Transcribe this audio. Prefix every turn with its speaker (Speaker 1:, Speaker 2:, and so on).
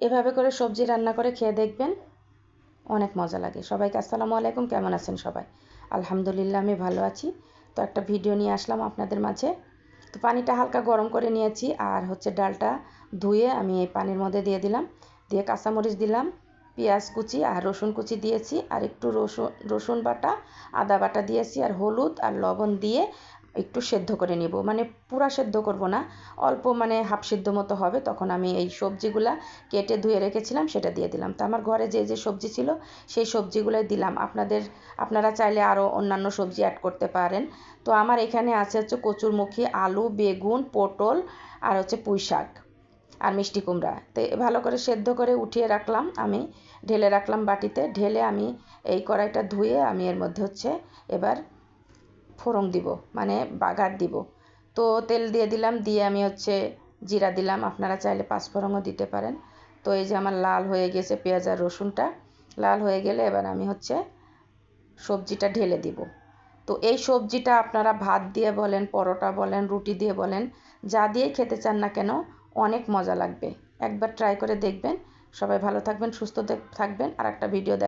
Speaker 1: এভাবে করে সবজি রান্না করে খেয়ে দেখবেন অনেক মজা লাগে। সবাইকে আসসালামু আলাইকুম, কেমন আছেন সবাই? আলহামদুলিল্লাহ, আমি ভালো আছি। তো একটা ভিডিও নিয়ে আসলাম আপনাদের মাঝে। তো পানিটা হালকা গরম করে নিয়েছি আর হচ্ছে ডালটা ধুয়ে আমি এই পানির মধ্যে দিয়ে দিলাম। দিয়ে কাঁচামরিচ দিলাম, পেঁয়াজ কুচি আর রসুন কুচি দিয়েছি আর একটু রসুন রসুন বাটা, আদা বাটা দিয়েছি আর হলুদ আর লবণ দিয়ে একটু সেদ্ধ করে নেব। মানে পুরা সেদ্ধ করব না, অল্প মানে হাফ সিদ্ধ মতো হবে। তখন আমি এই সবজিগুলা কেটে ধুয়ে রেখেছিলাম, সেটা দিয়ে দিলাম। তো আমার ঘরে যে যে সবজি ছিল, সেই সবজিগুলোই দিলাম। আপনাদের, আপনারা চাইলে আরও অন্যান্য সবজি অ্যাড করতে পারেন। তো আমার এখানে আছে হচ্ছে কচুরমুখী, আলু, বেগুন, পটল আর হচ্ছে পুঁই শাক আর মিষ্টি কুমড়া। তো ভালো করে সেদ্ধ করে উঠিয়ে রাখলাম আমি। ঢেলে রাখলাম বাটিতে। ঢেলে আমি এই কড়াইটা ধুয়ে আমি এর মধ্যে হচ্ছে এবার ফোড়ন দিব মানে বাগার দিব। তো তেল দিয়ে দিলাম, দিয়ে আমি হচ্ছে জিরা দিলাম। আপনারা চাইলে পাঁচফোড়নও দিতে পারেন। তো এই যে আমার লাল হয়ে গেছে পেঁয়াজ আর রসুনটা। লাল হয়ে গেলে এবার আমি হচ্ছে সবজিটা ঢেলে দিব। তো এই সবজিটা আপনারা ভাত দিয়ে বলেন, পরোটা বলেন, রুটি দিয়ে বলেন, যা দিয়েই খেতে চান না কেন, অনেক মজা লাগবে। একবার ট্রাই করে দেখবেন। সবাই ভালো থাকবেন, সুস্থ থাকবেন। আর একটা ভিডিও